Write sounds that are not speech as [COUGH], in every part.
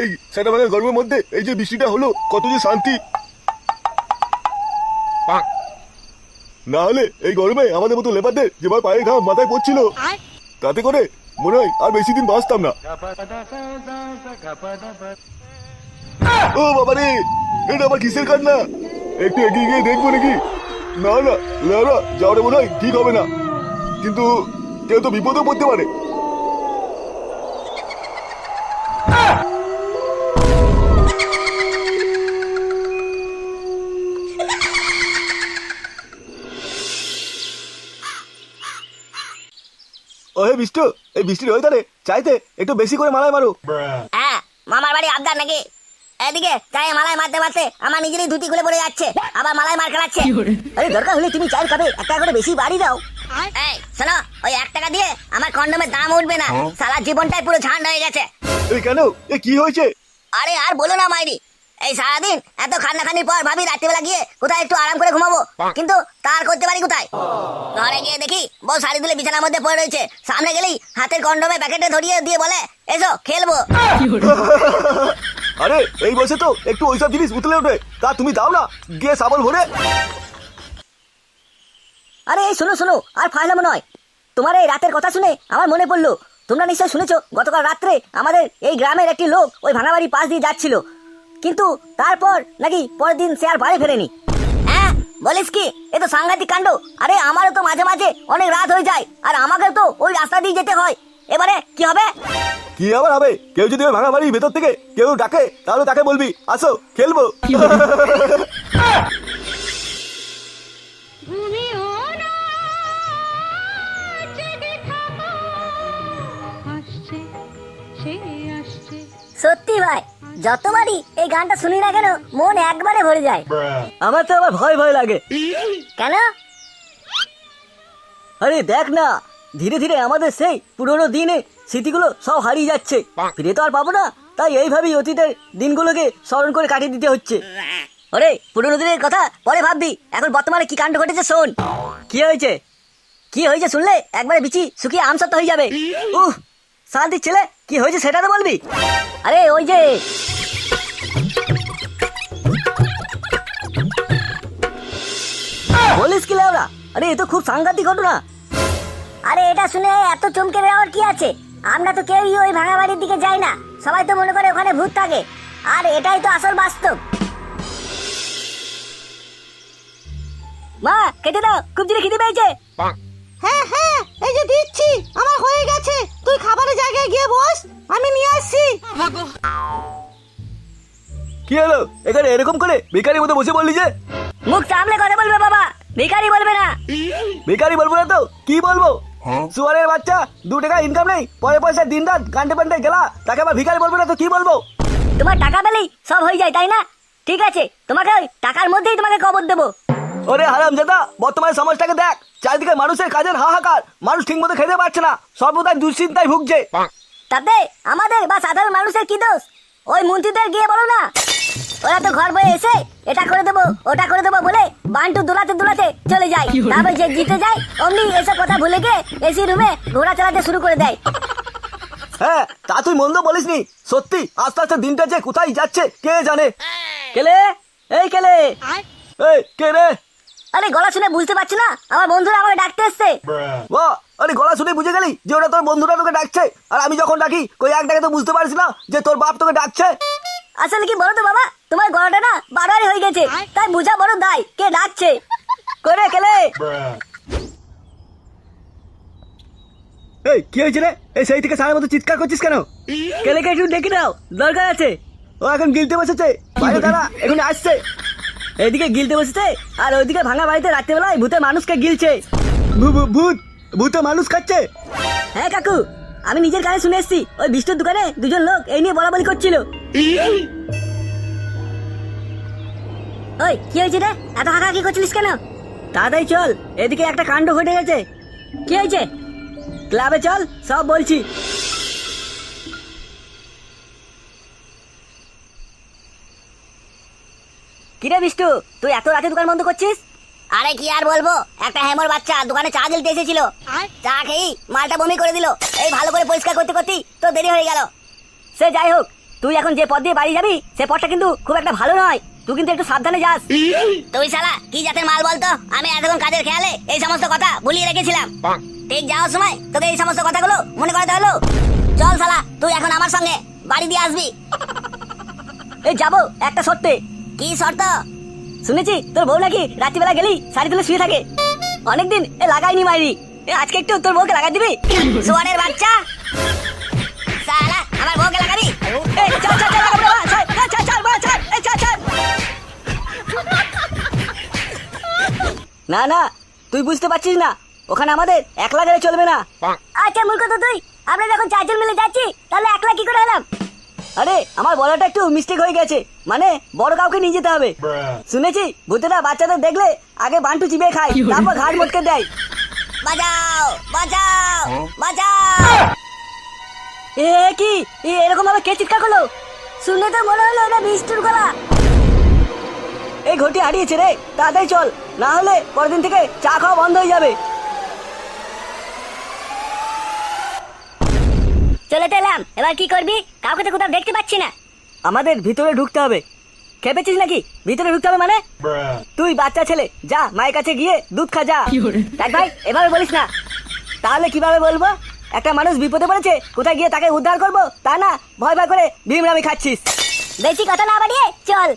এই সেটা ভাঙা গরমের মধ্যে এই যে বৃষ্টিটা হলো কত যে শান্তি। না হলে এই গরমে আমাদের মতো লেবারদের যেবার পায়ে ঘাম মাথায় পড়ছিল তাতে করে মনে হয় আর বেশি দিন বাঁচতাম না। ও বাবা রে এটা আমার কিসের কান্না? একটু এগিয়ে গিয়ে দেখব নাকি? না না যাওয়াটা মনে হয় ঠিক হবে না। কিন্তু কেউ তো বিপদেও পড়তে পারে। ওহে বিষ্টু এই বৃষ্টির ওয়েদারে চাইতে একটু বেশি করে মালায় মারো। হ্যাঁ মামার বাড়ি আবদার নাকি? এদিকে চাই মালায় মারতে মারতে আমার নিজেরই ধুতি খুলে পড়ে যাচ্ছে আবার মালায় মার খেলাচ্ছে। আরে দরকার হলে তুমি চাই খাবে এক টাকা করে বেশি বাড়ি দাও। এই শোনো ওই এক টাকা দিয়ে আমার কন্ডোমের দাম উঠবে না সারা জীবনটাই পুরো ঝান্ড হয়ে গেছে। এই কেন? এ কি হয়েছে? আরে আর বলো না মাইরি এই সারাদিন এত খান্নাখানির পর ভাবি রাত্রিবেলা গিয়ে কোথায় একটু আরাম করে ঘুমাবো। কিন্তু তার করতে পারি কোথায়? ঘরে গিয়ে দেখি বউ শাড়ি তুলে বিছানার মধ্যে পড়ে রয়েছে। সামনে গেলেই হাতের কন্ডমে প্যাকেটে ধরিয়ে দিয়ে বলে এসো খেলব। আরে এই বয়সে তো একটু ওইসব জিনিস উতলে ওঠে। তা তুমি দাও না গিয়ে সাবল ভরে। আরে এই শোনো শোনো আর ফাইলাম নয়। তোমার এই রাতের কথা শুনে আমার মনে পড়ল তোমরা নিশ্চয় শুনেছো গতকাল রাত্রে আমাদের এই গ্রামের একটি লোক ওই ভাঙাবাড়ি পাশ দিয়ে যাচ্ছিল। কিন্তু তারপর নাকি পরের দিন সে আর বাড়ি ফেরেনি। হ্যাঁ বলিস কি? এ তো সাংঘাতিক কাণ্ড। আরে আমারও তো মাঝে মাঝে অনেক রাত হয়ে যায় আর আমাকে তো ওই রাস্তা দিয়ে যেতে হয়। এবারে কি হবে? কি আবার হবে? কেউ যদি ওই ভাঙা বাড়ির ভেতর থেকে কেউ ডাকে তাহলে তাকে বলবি আসো খেলব। সত্যি ভাই যতবারই এই গানটা শুনি না কেন মন একবারে ভরে যায়। আমার তো আবার ভয় ভয় লাগে। কেন? আরে দেখ না ধীরে ধীরে আমাদের সেই পুরোনো দিনে স্মৃতিগুলো সব হারিয়ে যাচ্ছে। ফিরে তো আর পাবো না তাই এইভাবেই অতীতের দিনগুলোকে স্মরণ করে কাটিয়ে দিতে হচ্ছে। ওরে পুরোনো দিনের কথা পরে ভাববি এখন বর্তমানে কি কাণ্ড ঘটেছে শোন। কি হয়েছে? কি হয়েছে শুনলে? একবারে বিচি শুকিয়ে আমসত্ব হয়ে যাবে। উহ শান্তির ছেলে কি হয়েছে সেটা তো বলবি। আরে ওই যে বলিস কি লেওরা আরে এ তো খুব সাংঘাতিক ঘটনা। আরে এটা শুনে এত চমকে যাওয়ার কি আছে? আমরা তো কেউই ওই ভাঙা বাড়ির দিকে যাই না। সবাই তো মনে করে ওখানে ভূত থাকে। আর এটাই তো আসল বাস্তব। মা কেটে দাও খুব জোরে খিদে পেয়েছে। হ্যাঁ হ্যাঁ এই যে দিচ্ছি আমার হয়ে গেছে। তুই খাবারের জায়গায় গিয়ে বস আমি নিয়ে আসছি। কি হলো? এখানে এরকম করে বেকারির মতো বসে বললি যে? মুখ সামলে কথা বলবে বাবা। ভিখারি বলবে না। বেকারি বলব না তো? কি বলব? সুয়ারের বাচ্চা দু টাকা ইনকাম নেই পরে পয়সা দিন রাত গান্ডে পান্ডে গেলা তাকে আবার ভিখারি বলব না তো কি বলব? তোমার টাকা পেলেই সব হয়ে যায় তাই না? ঠিক আছে তোমাকে ওই টাকার মধ্যেই তোমাকে কবর দেবো। ওরে হারাম দাদা বর্তমানে সমাজটাকে দেখ চারিদিকে মানুষের কাজের হাহাকার মানুষ ঠিক মতো খেতে পারছে না সর্বদাই দুশ্চিন্তায় ভুগছে। তাতে আমাদের বা সাধারণ মানুষের কি দোষ? ওই মন্ত্রীদের গিয়ে বলো না। ওরা তো ঘর বয়ে এসে এটা করে দেবো ওটা করে দেবো বলে বান্টু দোলাতে দোলাতে চলে যায়। তারপর যে জিতে যায় অমনি এসব কথা ভুলে গিয়ে এসি রুমে ঘোড়া চালাতে শুরু করে দেয়। হ্যাঁ তা তুই মন্দ বলিসনি সত্যি আস্তে আস্তে দিনটা যে কোথায় যাচ্ছে কে জানে? কেলে? এই কেলে? এই কে রে? আরে গলা শুনে বুঝতে পারছি না। আমার বন্ধুরা আমাকে ডাকতে এসছে। বাহ আরে গলা শুনে বুঝে গেলি যে ওটা তোর বন্ধুরা তোকে ডাকছে। আর আমি যখন ডাকি কই এক ডাকে তো বুঝতে পারছি না যে তোর বাপ তোকে ডাকছে? আসলে কি বলো তো বাবা? তোমার গলাটা না বাড়াবাড়ি হয়ে গেছে। তাই বুঝা বড় দায় কে ডাকছে। করে কেলে এই কি হয়েছে রে? এই সেই থেকে সারা মতো চিৎকার করছিস কেন? কেলেকে একটু ডেকে দাও দরকার আছে। ও এখন গিলতে বসেছে। বাইরে দাঁড়া এখন আসছে। এদিকে গিলতে বসেছে আর ওইদিকে ভাঙা বাড়িতে রাত্রেবেলায় ভূতে মানুষকে গিলছে। ভূত ভূতে মানুষ খাচ্ছে। হ্যাঁ কাকু আমি নিজের কানে শুনে এসেছি। ওই বিষ্ণুর দোকানে দুজন লোক এই নিয়ে বলা বলি করছিল। ওই কি হয়েছে রে? এত হাঁকাহাঁকি করছিলিস কেন? তাড়াতাড়ি চল এদিকে একটা কাণ্ড ঘটে গেছে। কি হয়েছে? ক্লাবে চল সব বলছি। কিরে বিষ্টু তুই এত রাতে দোকান বন্ধ করছিস? আরে কি আর বলব একটা হেমর বাচ্চা দোকানে চা দিলতে এসেছিল। চা খেয়েই মালটা বমি করে দিল। এই ভালো করে পরিষ্কার করতে করতেই তো দেরি হয়ে গেল। সে যাই হোক তুই এখন যে পথ দিয়ে বাড়ি যাবি সে পথটা কিন্তু খুব একটা ভালো নয়। তুই কিন্তু একটু সাবধানে যাস। তুই শালা কি জাতের মাল বলতো? আমি এতক্ষণ কাজের খেয়ালে এই সমস্ত কথা ভুলিয়ে রেখেছিলাম। ঠিক যাওয়ার সময় তোকে এই সমস্ত কথাগুলো মনে করাতে হলো? চল শালা তুই এখন আমার সঙ্গে বাড়ি দিয়ে আসবি। এই যাব একটা সত্যি কি শর্ত? শুনেছি তোর বউ নাকি রাত্রিবেলা গেলি শাড়ি তুলে শুয়ে থাকে। অনেকদিন এ লাগাইনি মাইরি। এ আজকে একটু তোর বউকে লাগাই দিবি? [LAUGHS] সোয়ারের বাচ্চা? শালা আমার বউকে লাগাবি? এই, ছাড়, ছাড়, ছাড়, না না তুই বুঝতে পারছিস না। ওখানে আমাদের একলা গেলে চলবে না। আচ্ছা মূর্খ তো তুই। আমরা যখন চারজন মিলে যাচ্ছি তাহলে একলা কি করে এলাম? আরে আমার বলাটা একটু মিস্টেক হয়ে গেছে। মানে বড় কাউকে নিয়ে যেতে হবে। শুনেছি ভূতেরা বাচ্চাদের দেখলে আগে বান্টু চিবিয়ে খায় তারপর ঘাট মটকে দেয়। বাজাও বাজাও বাজাও। এ কি? এরকম ভাবে কে চিৎকার করল? শুনে তো মনে হলো এটা বিষ্টুর গলা। ঘটি হারিয়েছে রে। তাড়াতাড়ি চল না হলে পরের দিন থেকে চা খাওয়া বন্ধ হয়ে যাবে। চলে তো এলাম। এবার কি করবি? কাউকে তো কোথাও দেখতে পাচ্ছি না। আমাদের ভিতরে ঢুকতে হবে। খেপেছিস নাকি? ভিতরে ঢুকতে হবে মানে? তুই বাচ্চা ছেলে যা মায়ের কাছে গিয়ে দুধ খা যা। দেখ ভাই এভাবে বলিস না। তাহলে কীভাবে বলব? একটা মানুষ বিপদে পড়েছে কোথায় গিয়ে তাকে উদ্ধার করব? তা না ভয় ভয় করে ভীমরামি খাচ্ছিস। বেশি কথা না বাড়িয়ে চল।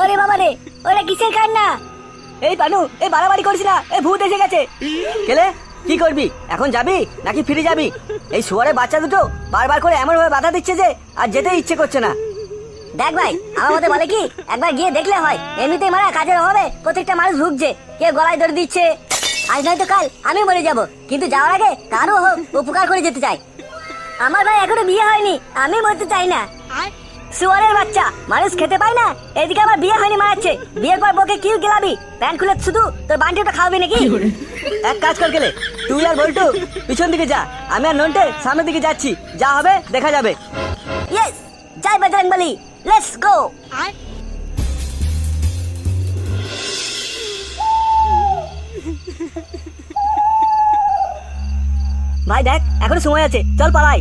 ওরে বাবা রে ওরা কিসের কান্না? এই পানু এই বাড়াবাড়ি করিস না এই ভূত এসে গেছে। কেলে কি করবি? এখন যাবি নাকি ফিরে যাবি? এই শুয়ারে বাচ্চা দুটো বারবার করে এমন ভাবে বাধা দিচ্ছে যে আর যেতে ইচ্ছে করছে না। দেখ ভাই আমার মতে বলে কি একবার গিয়ে দেখলে হয় এমনিতেই মারা কাজের অভাবে প্রত্যেকটা মানুষ ভুগছে কে গলায় ধরে দিচ্ছে। আজ নয়তো কাল আমি মরে যাব কিন্তু যাওয়ার আগে কারও হোক উপকার করে যেতে চাই। আমার ভাই এখনও বিয়ে হয়নি আমি মরতে চাই না। শুয়ারের বাচ্চা মানুষ খেতে পায় না। এদিকে আমার বিয়ে হয়নি মারাচ্ছে। বিয়ের পর বকে কি গেলাবি? প্যান্ট খুলে শুধু তোর বান্টিটা খাওয়াবি নাকি? এক কাজ কর গেলে তুই আর বল্টু পিছন দিকে যা। আমি আর নন্টে সামনের দিকে যাচ্ছি। যা হবে দেখা যাবে। ইয়েস জয় বজরং বলি। লেটস গো ভাই দেখ এখনও সময় আছে। চল পালাই।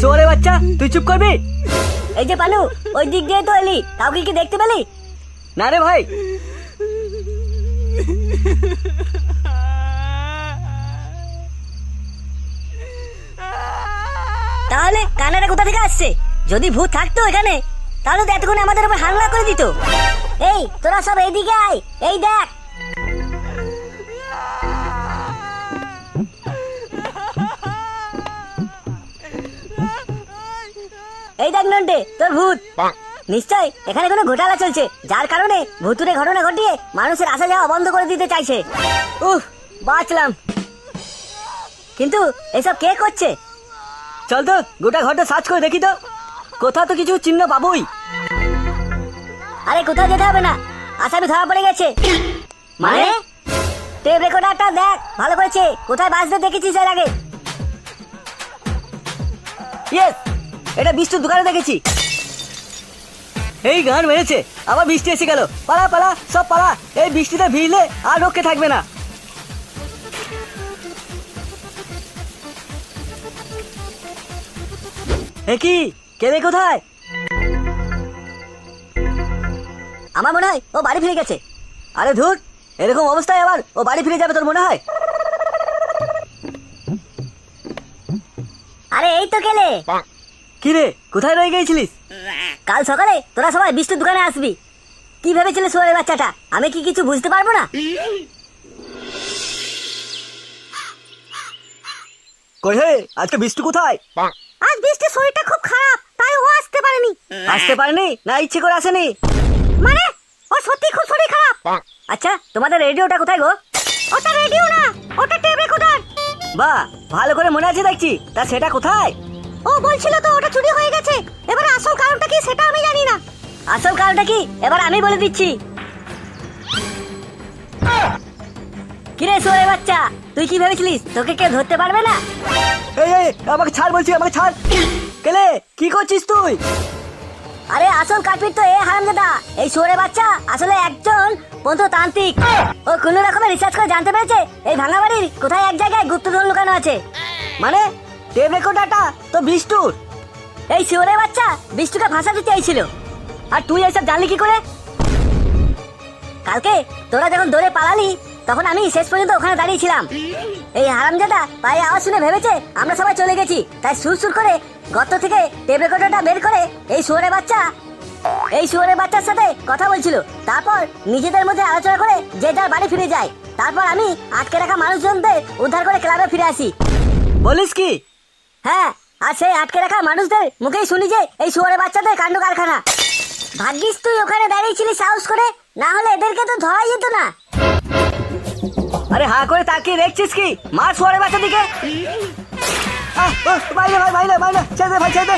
শুয়ারের বাচ্চা তুই চুপ করবি? এই যে পানু ওই দিক দিয়ে তো এলি কাউকে কি দেখতে পেলি? না রে ভাই। তাহলে কানাডা কোথা থেকে আসছে? যদি ভূত থাকতো এখানে তাহলে তো এতক্ষণ আমাদের উপর হামলা করে দিত। এই তোরা সব এইদিকে আয় এই দেখ। এই দেখ নন্টে তোর ভূত। নিশ্চয় এখানে কোনো ঘোটালা চলছে যার কারণে ভুতুরে ঘটনা ঘটিয়ে মানুষের আসা যাওয়া বন্ধ করে দিতে চাইছে। উহ বাঁচলাম। কিন্তু এসব কে করছে? চল তো গোটা ঘরটা সার্চ করে দেখি তো। কোথাও তো কিছু চিহ্ন পাবই। আরে কোথাও যেতে হবে না। আসামি ধরা পড়ে গেছে। মানে? টেপ রেকর্ডারটা দেখ ভালো করেছে। কোথায় বাজতে দেখেছিস এর আগে? ইয়েস এটা বিষ্ণুর দোকানে দেখেছি। এই গান মেরেছে, আবার বৃষ্টি এসে গেল। পালা পালা, সব পালা। এই বৃষ্টিতে ভিজলে আর রক্ষে থাকবে না। কি? কেলে কোথায়? আমার মনে হয় ও বাড়ি ফিরে গেছে। আরে ধুর, এরকম অবস্থায় আবার ও বাড়ি ফিরে যাবে তোর মনে হয়? আরে এই তো গেলে কি রে কোথায় রয়ে গিয়েছিলিস? কাল সকালে তোরা সবাই বিষ্ণুর দোকানে আসবি। কি ভেবেছিলে সোয়ারের বাচ্চাটা? আমি কি কিছু বুঝতে পারব না? কই হে আজকে বৃষ্টি কোথায়? আজ বৃষ্টির শরীরটা খুব খারাপ তাই ও আসতে পারেনি। আসতে পারেনি? না ইচ্ছে করে আসেনি। মানে? ও সত্যি খুব শরীর খারাপ। আচ্ছা তোমাদের রেডিওটা কোথায় গো? ওটা রেডিও না ওটা টেপ রেকর্ডার বা ভালো করে মনে আছে দেখছি। তা সেটা কোথায়? ও বলছিল তো ওটা চুরি হয়ে গেছে। এবার আসল কারণটা কি সেটা আমি জানি না। আসল কারণটা কি? এবার আমি বলে দিচ্ছি। কিরে সোয়ে বাচ্চা তুই কি ভেবেছিলিস? তোকে কেউ ধরতে পারবে না? এই এই আমাকে ছাড় বলছি আমাকে ছাড়। কেলে কি করছিস তুই? আরে আসল কাটপিট তো এ হারামজাদা। এই শুয়োরের বাচ্চা আসলে একজন তান্ত্রিক ও কোনো রকমের রিসার্চ করে জানতে পেরেছে এই ভাঙা বাড়ির কোথায় এক জায়গায় গুপ্তধন লুকানো আছে। মানে? টেপ রেকর্ডারটা তো বিষ্টুর। এই শুয়োরের বাচ্চা বিষ্টুকে ভাসাতে চাইছিল আর তুই এসব জানলি কি করে? কালকে তোরা যখন দৌড়ে পালালি, তখন আমি শেষ পর্যন্ত ওখানে দাঁড়িয়েছিলাম এই হারামজাদা পায়ে আওয়াজ শুনে ভেবেছে আমরা সবাই চলে গেছি। তাই সুর সুর করে গর্ত থেকে টেপ রেকর্ডারটা বের করে এই শুয়োরের বাচ্চা, এই শুয়োরের বাচ্চার সাথে কথা বলছিল। তারপর নিজেদের মধ্যে আলোচনা করে যে যার বাড়ি ফিরে যায়। তারপর আমি আটকে রাখা মানুষজনদের উদ্ধার করে ক্লাবে ফিরে আসি। বলিস কি? হ্যাঁ আর সেই আটকে রাখা মানুষদের মুখেই শুনি যে এই শুয়ারে বাচ্চাদের কাণ্ড কারখানা। ভাগ্যিস তুই ওখানে দাঁড়িয়েছিলি সাহস করে না হলে এদেরকে তো ধরাই যেত না। আরে হা করে তাকিয়ে দেখছিস কি? মার সোয়ারে বাচ্চা দিকে। আহ, ও, বাইরে ভাই বাইরে বাইরে ছেড়ে দে ভাই ছেড়ে দে।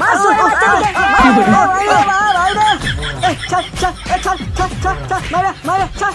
মার শুয়োরের বাচ্চা দিকে, বাইরে বাইরে বাইরে ছাড় ছাড় ছাড় ছাড় ছাড় ছাড় বাইরে বাইরে ছাড়।